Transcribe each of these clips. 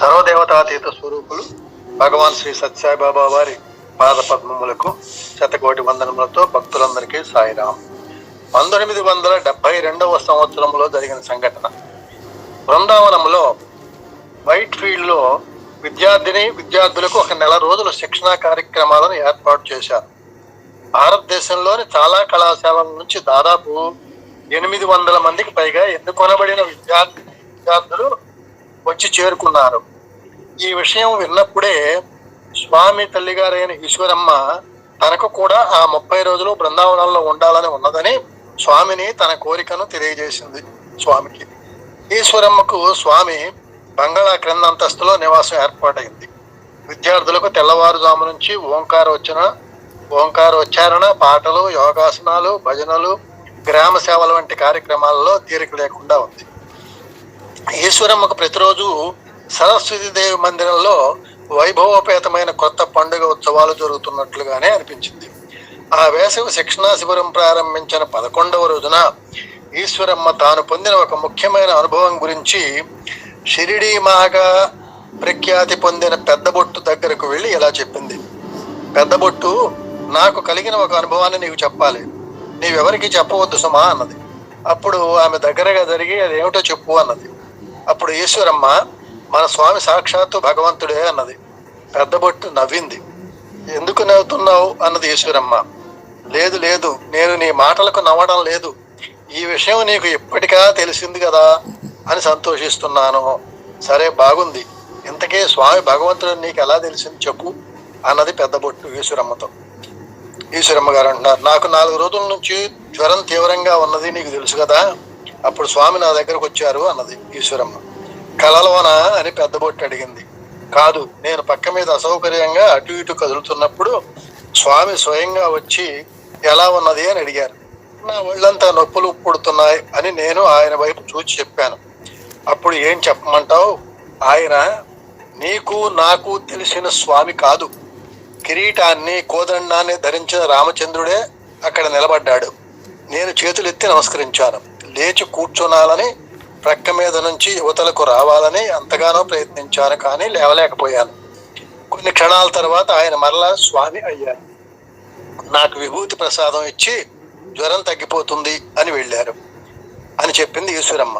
సర్వదేవతాతీత స్వరూపులు భగవాన్ శ్రీ సత్యసాయిబాబా వారి పాద పద్మములకు శతకోటి వందనములతో భక్తులందరికీ సాయిరాం. పంతొమ్మిది వందల డెబ్బై రెండవ సంవత్సరంలో జరిగిన సంఘటన. బృందావనంలో వైట్ ఫీల్డ్లో విద్యార్థిని విద్యార్థులకు ఒక నెల రోజుల శిక్షణా కార్యక్రమాలను ఏర్పాటు చేశారు. భారతదేశంలోని చాలా కళాశాలల నుంచి దాదాపు ఎనిమిది వందల మందికి పైగా ఎన్నుకొనబడిన విద్యార్థి విద్యార్థులు వచ్చి చేరుకున్నారు. ఈ విషయం విన్నప్పుడే స్వామి తల్లిగారైన ఈశ్వరమ్మ తనకు కూడా ఆ ముప్పై రోజులు బృందావనంలో ఉండాలని ఉన్నదని స్వామిని తన కోరికను తెలియజేసింది స్వామికి. ఈశ్వరమ్మకు స్వామి బంగాళా క్రింద అంతస్తులో నివాసం ఏర్పాటైంది. విద్యార్థులకు తెల్లవారుజాము నుంచి ఓంకార వచ్చిన ఓంకారోచ్చారణ పాటలు యోగాసనాలు భజనలు గ్రామ సేవల వంటి కార్యక్రమాలలో తీరిక లేకుండా ఉంది. ఈశ్వరమ్మకు ప్రతిరోజు సరస్వతి దేవి మందిరంలో వైభవోపేతమైన కొత్త పండుగ ఉత్సవాలు జరుగుతున్నట్లుగానే అనిపించింది. ఆ వేసవి శిక్షణా శిబిరం ప్రారంభించిన పదకొండవ రోజున ఈశ్వరమ్మ తాను పొందిన ఒక ముఖ్యమైన అనుభవం గురించి షిరిడీ మాగా ప్రఖ్యాతి పొందిన పెద్దబొట్టు దగ్గరకు వెళ్ళి ఇలా చెప్పింది. పెద్దబొట్టు నాకు కలిగిన ఒక అనుభవాన్ని నీకు చెప్పాలి. నీవెవరికి చెప్పవద్దు సుమా అన్నది. అప్పుడు ఆమె దగ్గరగా జరిగి అది ఏమిటో చెప్పు అన్నది. అప్పుడు ఈశ్వరమ్మ మన స్వామి సాక్షాత్తు భగవంతుడే అన్నది. పెద్దబొట్టు నవ్వింది. ఎందుకు నవ్వుతున్నావు? అన్నది ఈశ్వరమ్మ. లేదు లేదు నేను నీ మాటలకు నవ్వడం లేదు. ఈ విషయం నీకు ఇప్పటికా తెలిసింది కదా అని సంతోషిస్తున్నాను. సరే బాగుంది. ఇంతకే స్వామి భగవంతుడు నీకు ఎలా తెలిసింది చెప్పు అన్నది పెద్దబొట్టు ఈశ్వరమ్మతో. ఈశ్వరమ్మ గారు అంటున్నారు నాకు నాలుగు రోజుల నుంచి జ్వరం తీవ్రంగా ఉన్నది నీకు తెలుసు కదా? అప్పుడు స్వామి నా దగ్గరకు వచ్చారు అన్నది ఈశ్వరమ్మ. కలలోన అని పెద్దబొట్టు అడిగింది. కాదు నేను పక్క మీద అసౌకర్యంగా అటు ఇటు కదులుతున్నప్పుడు స్వామి స్వయంగా వచ్చి ఎలా ఉన్నది? అని అడిగారు. నా ఒళ్ళంతా నొప్పులు పుడుతున్నాయి అని నేను ఆయన వైపు చూచి చెప్పాను. అప్పుడు ఏం చెప్పమంటావు? ఆయన నీకు నాకు తెలిసిన స్వామి కాదు. కిరీటాన్ని కోదండాన్ని ధరించిన రామచంద్రుడే అక్కడ నిలబడ్డాడు. నేను చేతులెత్తి నమస్కరించాను. లేచి కూర్చోనాలని ప్రక్క మీద నుంచి యువతలకు రావాలని ఎంతగానో ప్రయత్నించాను కానీ లేవలేకపోయాను. కొన్ని క్షణాల తర్వాత ఆయన మరలా స్వామి అయ్యారు. నాకు విభూతి ప్రసాదం ఇచ్చి జ్వరం తగ్గిపోతుంది అని వెళ్ళారు అని చెప్పింది ఈశ్వరమ్మ.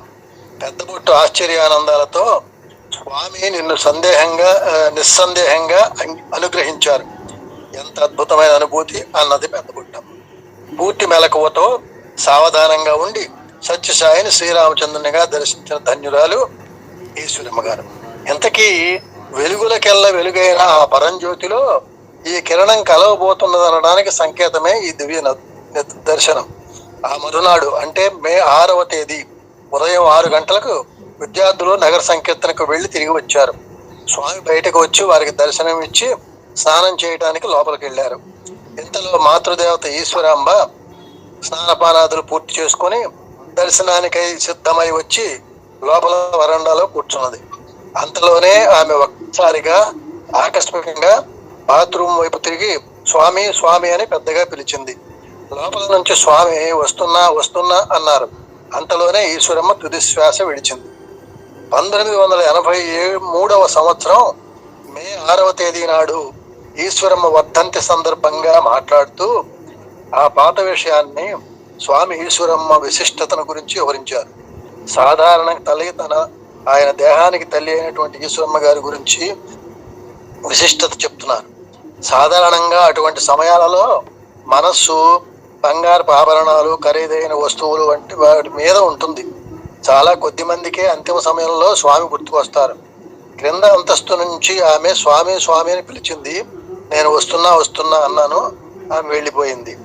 పెద్దబొట్టు ఆశ్చర్యానందాలతో స్వామి నిన్ను సందేహంగా నిస్సందేహంగా అనుగ్రహించారు. ఎంత అద్భుతమైన అనుభూతి అన్నది పెద్దబుట్ట పూర్తి మెలకువతో సావధానంగా ఉండి సత్యసాయిని శ్రీరామచంద్రునిగా దర్శించిన ధన్యురాలు ఈశ్వరమ్మ గారు ఇంతకీ వెలుగులకెల్ల వెలుగైన ఆ పరంజ్యోతిలో ఈ కిరణం కలవబోతున్నదనడానికి సంకేతమే ఈ దివ్య న- దర్శనం. ఆ మరునాడు అంటే మే ఆరవ తేదీ ఉదయం ఆరు గంటలకు విద్యార్థులు నగర సంకీర్తనకు వెళ్ళి తిరిగి వచ్చారు. స్వామి బయటకు వచ్చి వారికి దర్శనం ఇచ్చి స్నానం చేయడానికి లోపలికి వెళ్ళారు. ఇంతలో మాతృదేవత ఈశ్వరాంబ స్నానపానాదులు పూర్తి చేసుకొని దర్శనానికై సిద్ధమై వచ్చి లోపల వరండాలో కూర్చున్నది. అంతలోనే ఆమె ఒక్కసారిగా ఆకస్మికంగా బాత్రూమ్ వైపు తిరిగి స్వామి స్వామి అని పెద్దగా పిలిచింది. లోపల నుంచి స్వామి వస్తున్నా వస్తున్నా అన్నారు. అంతలోనే ఈశ్వరమ్మ తుది శ్వాస విడిచింది. పంతొమ్మిది వందల ఎనభై మూడవ సంవత్సరం మే ఆరవ తేదీ నాడు ఈశ్వరమ్మ వర్ధంతి సందర్భంగా మాట్లాడుతూ ఆ పాత విషయాన్ని స్వామి ఈశ్వరమ్మ విశిష్టతను గురించి వివరించారు. సాధారణ తల్లి తన ఆయన దేహానికి తల్లి అయినటువంటి ఈశ్వరమ్మ గారి గురించి విశిష్టత చెప్తున్నారు. సాధారణంగా అటువంటి సమయాలలో మనస్సు బంగారపు ఆభరణాలు ఖరీదైన వస్తువులు వంటి వాటి మీద ఉంటుంది. చాలా కొద్ది మందికే అంతిమ సమయంలో స్వామి గుర్తుకొస్తారు. క్రింద అంతస్తు నుంచి ఆమె స్వామి స్వామి అని పిలిచింది. నేను వస్తున్నా వస్తున్నా అన్నాను. ఆమె వెళ్ళిపోయింది.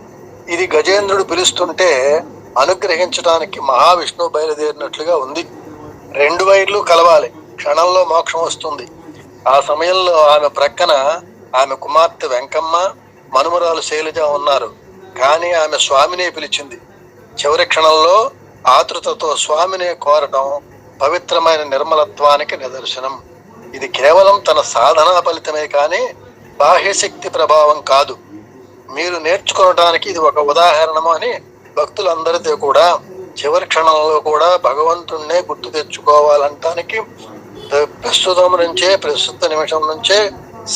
ఇది గజేంద్రుడు పిలుస్తుంటే అనుగ్రహించడానికి మహావిష్ణువు బయలుదేరినట్లుగా ఉంది. రెండు వైర్లు కలవాలి. క్షణంలో మోక్షం వస్తుంది. ఆ సమయంలో ఆమె ప్రక్కన ఆమె కుమార్తె వెంకమ్మ మనుమరాలు శైలజ ఉన్నారు. కానీ ఆమె స్వామినే పిలిచింది. చివరి క్షణంలో ఆతృతతో స్వామినే కోరటం పవిత్రమైన నిర్మలత్వానికి నిదర్శనం. ఇది కేవలం తన సాధనా ఫలితమే కానీ బాహ్యశక్తి ప్రభావం కాదు. మీరు నేర్చుకోవడానికి ఇది ఒక ఉదాహరణము అని భక్తులందరితో కూడా చివరి క్షణంలో కూడా భగవంతుణ్ణే గుర్తు తెచ్చుకోవాలంటానికి ప్రస్తుతం నుంచే ప్రస్తుత నిమిషం నుంచే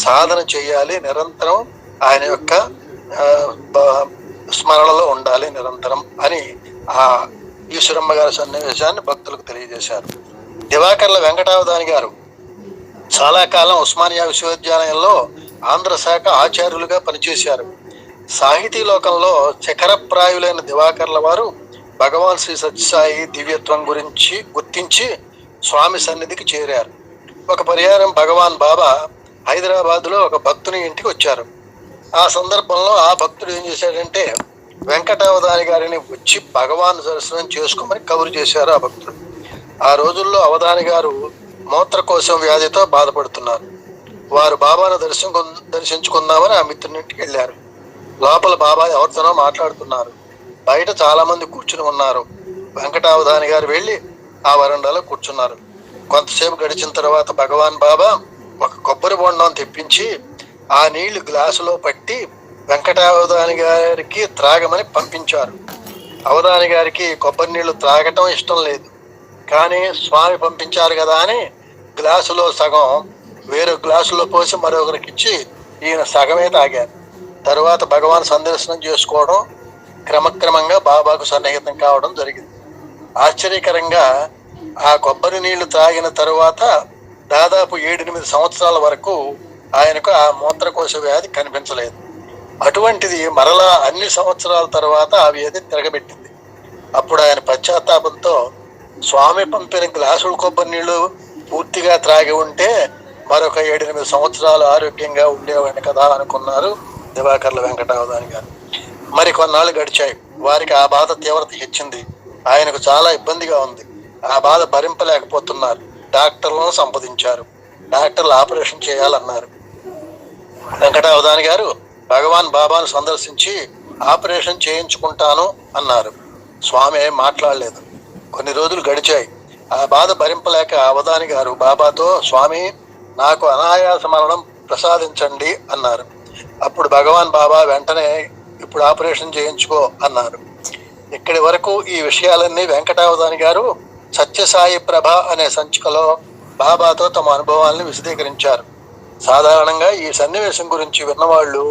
సాధన చేయాలి. నిరంతరం ఆయన యొక్క స్మరణలో ఉండాలి నిరంతరం అని ఆ ఈశ్వరమ్మ గారి సన్నివేశాన్ని భక్తులకు తెలియజేశారు. దివాకర్ల వెంకటావధాని గారు చాలా కాలం ఉస్మానియా విశ్వవిద్యాలయంలో ఆంధ్ర శాఖ ఆచార్యులుగా పనిచేశారు. సాహితీ లోకంలో చకరప్రాయులైన దివాకర్ల వారు భగవాన్ శ్రీ సత్యసాయి దివ్యత్వం గురించి గుర్తించి స్వామి సన్నిధికి చేరారు. ఒక పరిహారం భగవాన్ బాబా హైదరాబాద్లో ఒక భక్తుని ఇంటికి వచ్చారు. ఆ సందర్భంలో ఆ భక్తుడు ఏం చేశాడంటే వెంకటావధాని గారిని వచ్చి భగవాన్ దర్శనం చేసుకోమని కబురు చేశారు ఆ భక్తుడు. ఆ రోజుల్లో అవధాని గారు మూత్రకోశం వ్యాధితో బాధపడుతున్నారు. వారు బాబాను దర్శనం దర్శించుకుందామని ఆ మిత్రునింటికి వెళ్ళారు. లోపల బాబా ఎవరితోనో మాట్లాడుతున్నారు. బయట చాలా మంది కూర్చుని ఉన్నారు. వెంకటావధాని గారు వెళ్ళి ఆ వరండాలో కూర్చున్నారు. కొంతసేపు గడిచిన తర్వాత భగవాన్ బాబా ఒక కొబ్బరి బొండం తెప్పించి ఆ నీళ్ళు గ్లాసులో పట్టి వెంకటావధాని గారికి త్రాగమని పంపించారు. అవధాని గారికి కొబ్బరి నీళ్ళు త్రాగటం ఇష్టం లేదు. కానీ స్వామి పంపించారు కదా అని గ్లాసులో సగం వేరే గ్లాసులో పోసి మరొకరికి ఇచ్చి ఈయన సగమే తాగారు. తర్వాత భగవాన్ సందర్శనం చేసుకోవడం క్రమక్రమంగా బాబాకు సన్నిహితం కావడం జరిగింది. ఆశ్చర్యకరంగా ఆ కొబ్బరి నీళ్ళు తాగిన తరువాత దాదాపు ఏడెనిమిది సంవత్సరాల వరకు ఆయనకు ఆ మూత్రకోశ వ్యాధి కనిపించలేదు. అటువంటిది మరలా అన్ని సంవత్సరాల తర్వాత ఆ వ్యాధి తిరగబెట్టింది. అప్పుడు ఆయన పశ్చాత్తాపంతో స్వామి పంపిన గ్లాసుడు కొబ్బరి నీళ్ళు పూర్తిగా త్రాగి ఉంటే మరొక ఏడెనిమిది సంవత్సరాలు ఆరోగ్యంగా ఉండేవాడిని కదా అనుకున్నారు. దివాకర్ల వెంకటావధాని గారు. మరి కొన్నాళ్ళు గడిచాయి. వారికి ఆ బాధ తీవ్రత హెచ్చింది. ఆయనకు చాలా ఇబ్బందిగా ఉంది. ఆ బాధ భరింపలేకపోతున్నారు. డాక్టర్లను సంప్రదించారు. డాక్టర్లు ఆపరేషన్ చేయాలన్నారు. వెంకటావధాని గారు భగవాన్ బాబాను సందర్శించి ఆపరేషన్ చేయించుకుంటాను అన్నారు. స్వామి ఏం మాట్లాడలేదు. కొన్ని రోజులు గడిచాయి. ఆ బాధ భరింపలేక అవధాని గారు బాబాతో స్వామి నాకు అనాయాస మరణం ప్రసాదించండి అన్నారు. అప్పుడు భగవాన్ బాబా వెంటనే ఇప్పుడు ఆపరేషన్ చేయించుకో అన్నారు. ఇక్కడి వరకు ఈ విషయాలన్నీ వెంకటావధాని గారు సత్యసాయి ప్రభ అనే సంచికలో బాబాతో తమ అనుభవాల్ని విశదీకరించారు. సాధారణంగా ఈ సన్నివేశం గురించి విన్నవాళ్ళు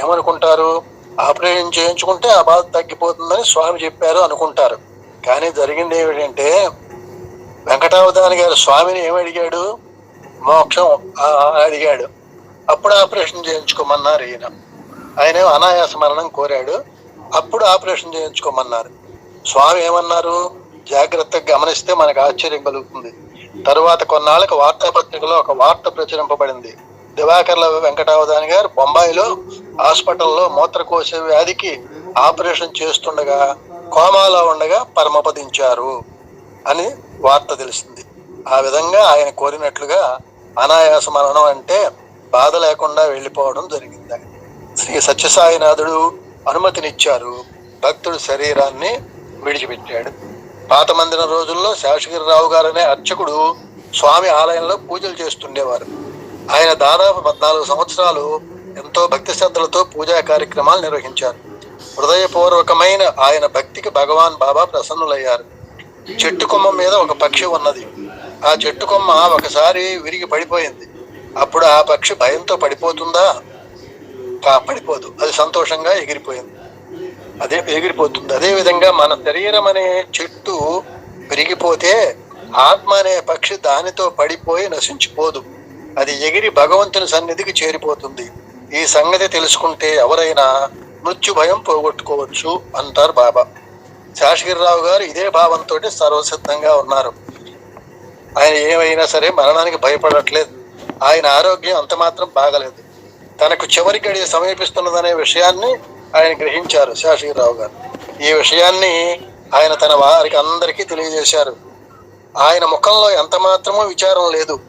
ఏమనుకుంటారు? ఆపరేషన్ చేయించుకుంటే ఆ బాధ తగ్గిపోతుందని స్వామి చెప్పారు అనుకుంటారు. కానీ జరిగింది ఏమిటంటే వెంకటావధాని గారు స్వామిని ఏమి అడిగాడు మోక్షం అడిగాడు. అప్పుడు ఆపరేషన్ చేయించుకోమన్నారు ఈయన. ఆయన అనాయాస మరణం కోరాడు. అప్పుడు ఆపరేషన్ చేయించుకోమన్నారు. స్వామి ఏమన్నారు? జాగ్రత్తగా గమనిస్తే మనకు ఆశ్చర్యం కలుగుతుంది. తరువాత కొన్నాళ్ళకు వార్తాపత్రికలో ఒక వార్త ప్రచురింపబడింది. దివాకర్ల వెంకటావధాని గారు బొంబాయిలో హాస్పిటల్లో మూత్రకోశ వ్యాధికి ఆపరేషన్ చేస్తుండగా కోమాలో ఉండగా పరమపదించారు అని వార్త తెలిసింది. ఆ విధంగా ఆయన కోరినట్లుగా అనాయాస మరణం అంటే బాధ లేకుండా వెళ్ళిపోవడం జరిగింది. శ్రీ సత్యసాయినాథుడు అనుమతినిచ్చారు. భక్తుడు శరీరాన్ని విడిచిపెట్టాడు. పాత మందిరం రోజుల్లో శేషగిరిరావు గారు అనే అర్చకుడు స్వామి ఆలయంలో పూజలు చేస్తుండేవారు. ఆయన దాదాపు పద్నాలుగు సంవత్సరాలు ఎంతో భక్తి శ్రద్ధలతో పూజా కార్యక్రమాలు నిర్వహించారు. హృదయపూర్వకమైన ఆయన భక్తికి భగవాన్ బాబా ప్రసన్నులయ్యారు. చెట్టు కొమ్మ మీద ఒక పక్షి ఉన్నది. ఆ చెట్టు కొమ్మ ఒకసారి విరిగి పడిపోయింది. అప్పుడు ఆ పక్షి భయంతో పడిపోతుందా? కా పడిపోదు. అది సంతోషంగా ఎగిరిపోయింది. అదే ఎగిరిపోతుంది. అదేవిధంగా మన శరీరం అనే చెట్టు పెరిగిపోతే ఆత్మ అనే పక్షి దానితో పడిపోయి నశించిపోదు. అది ఎగిరి భగవంతుని సన్నిధికి చేరిపోతుంది. ఈ సంగతి తెలుసుకుంటే ఎవరైనా మృత్యు భయం పోగొట్టుకోవచ్చు అంటారు బాబా. శాసగిరిరావు గారు ఇదే భావంతో సర్వసిద్ధంగా ఉన్నారు. ఆయన ఏమైనా సరే మరణానికి భయపడట్లేదు. ఆయన ఆరోగ్యం అంత మాత్రం బాగలేదు. తనకు చివరి గడియ సమీపిస్తున్నదనే విషయాన్ని ఆయన గ్రహించారు శాసగిరిరావు గారు. ఈ విషయాన్ని ఆయన తన వారికి అందరికీ తెలియజేశారు. ఆయన ముఖంలో ఎంత మాత్రమూ విచారం లేదు.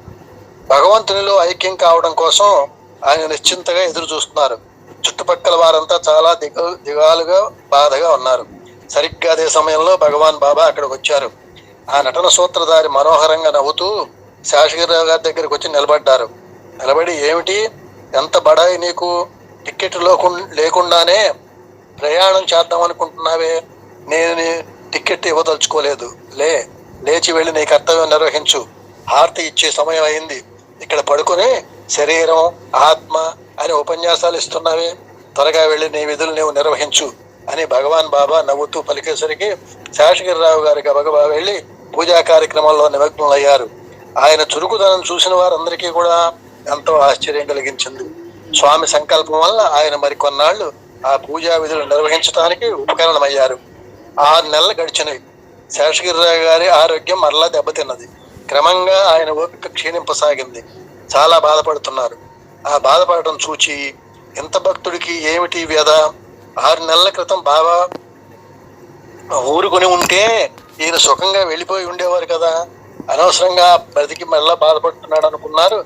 భగవంతునిలో ఐక్యం కావడం కోసం ఆయన నిశ్చింతగా ఎదురు చూస్తున్నారు. చుట్టుపక్కల వారంతా చాలా దిగ దిగాలుగా బాధగా ఉన్నారు. సరిగ్గా అదే సమయంలో భగవాన్ బాబా అక్కడికి వచ్చారు. ఆ నటన సూత్రధారి మనోహరంగా నవ్వుతూ శాసగిరిరావు గారి దగ్గరికి వచ్చి నిలబడ్డారు. నిలబడి ఏమిటి? ఎంత బడాయి నీకు? టికెట్ లేకుండానే ప్రయాణం చేద్దాం అనుకుంటున్నావే? నేను టికెట్ ఇవ్వదలుచుకోలేదు. లే లేచి వెళ్ళి నీ కర్తవ్యం నిర్వహించు. హారతి ఇచ్చే సమయం అయింది. ఇక్కడ పడుకొని శరీరం ఆత్మ అని ఉపన్యాసాలు ఇస్తున్నావే? త్వరగా వెళ్ళి నీ విధులు నీవు నిర్వహించు అని భగవాన్ బాబా నవ్వుతూ పలికేసరికి శేషగిరిరావు గారి గబగబా వెళ్ళి పూజా కార్యక్రమంలో నిమగ్నమయ్యారు ఆయన చురుకుదనం చూసిన వారందరికీ కూడా ఎంతో ఆశ్చర్యం కలిగించింది. స్వామి సంకల్పం వల్ల ఆయన మరికొన్నాళ్ళు ఆ పూజా విధులు నిర్వహించడానికి ఉపకరణమయ్యారు. ఆరు నెలలు గడిచినవి శేషగిరిరావు గారి ఆరోగ్యం మరలా దెబ్బతిన్నది. క్రమంగా ఆయన ఓపిక క్షీణింపసాగింది. చాలా బాధపడుతున్నారు. ఆ బాధపడటం చూచి ఇంత భక్తుడికి ఏమిటి వ్యధ? ఆరు నెలల క్రితం బాబా ఊరుకొని ఉంటే ఈయన సుఖంగా వెళ్ళిపోయి ఉండేవారు కదా. అనవసరంగా బ్రతికి మళ్ళా బాధపడుతున్నాడు అనుకున్నారు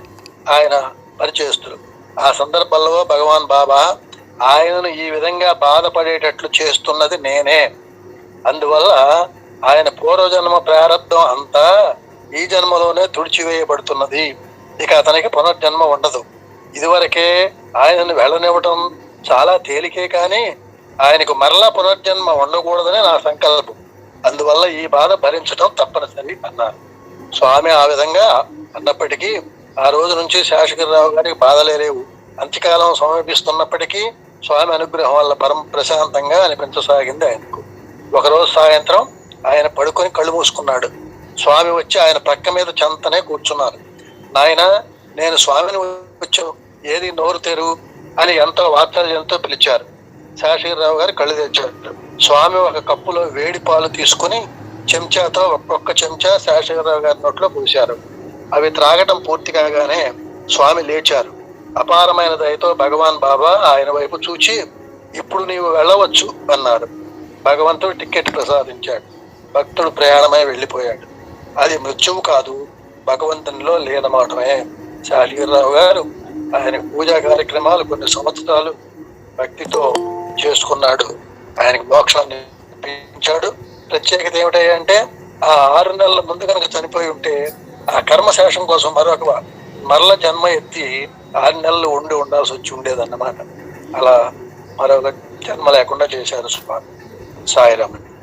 ఆయన పరిచయస్తులు. ఆ సందర్భంలో భగవాన్ బాబా ఆయనను ఈ విధంగా బాధపడేటట్లు చేస్తున్నది నేనే. అందువల్ల ఆయన పూర్వజన్మ ప్రారంభం అంతా ఈ జన్మలోనే తుడిచివేయబడుతున్నది. ఇక అతనికి పునర్జన్మ ఉండదు. ఇదివరకే ఆయనను వెళ్ళనివ్వటం చాలా తేలికే కానీ ఆయనకు మరలా పునర్జన్మ ఉండకూడదని నా సంకల్పం. అందువల్ల ఈ బాధ భరించడం తప్పనిసరి అన్నారు. స్వామి ఆ విధంగా అన్నప్పటికీ ఆ రోజు నుంచి శాసకరావు గారికి బాధలే లేవు. అంత్యకాలం సమీపిస్తున్నప్పటికీ స్వామి అనుగ్రహం వల్ల పరమ ప్రశాంతంగా అనిపించసాగింది ఆయనకు. ఒకరోజు సాయంత్రం ఆయన పడుకొని కళ్ళు మూసుకున్నాడు. స్వామి వచ్చి ఆయన ప్రక్క మీద చెంతనే కూర్చున్నారు. నాయన నేను స్వామిని వచ్చావు ఏది నోరు తెరు అని ఎంతో వాత్సల్యంతో పిలిచారు. శేషగిరిరావు గారు కళ్ళు తెచ్చారు స్వామి ఒక కప్పులో వేడి పాలు తీసుకుని చెంచాతో ఒక్కొక్క చెంచా శేషగిరిరావు గారి నోట్లో పోశారు. అవి త్రాగటం పూర్తి కాగానే స్వామి లేచారు. అపారమైన దయతో భగవాన్ బాబా ఆయన వైపు చూచి ఇప్పుడు నీవు వెళ్ళవచ్చు అన్నారు. భగవంతుడు టికెట్ ప్రసాదించాడు. భక్తుడు ప్రయాణమై వెళ్ళిపోయాడు. అది మృత్యువు కాదు భగవంతునిలో లీనమాటమే. శాలిగిరిరావు గారు ఆయన పూజా కార్యక్రమాలు కొన్ని సంవత్సరాలు భక్తితో చేసుకున్నాడు. ఆయనకు మోక్షాన్ని ఇప్పించాడు ప్రత్యేకత ఏమిటంటే ఆ ఆరు నెలల ముందు కనుక చనిపోయి ఉంటే ఆ కర్మశేషం కోసం మరొక మరల జన్మ ఎత్తి ఆరు నెలలు ఉండి ఉండాల్సి వచ్చి ఉండేదన్నమాట. అలా మరొక జన్మ లేకుండా చేశారు స్వామి సాయిరామని.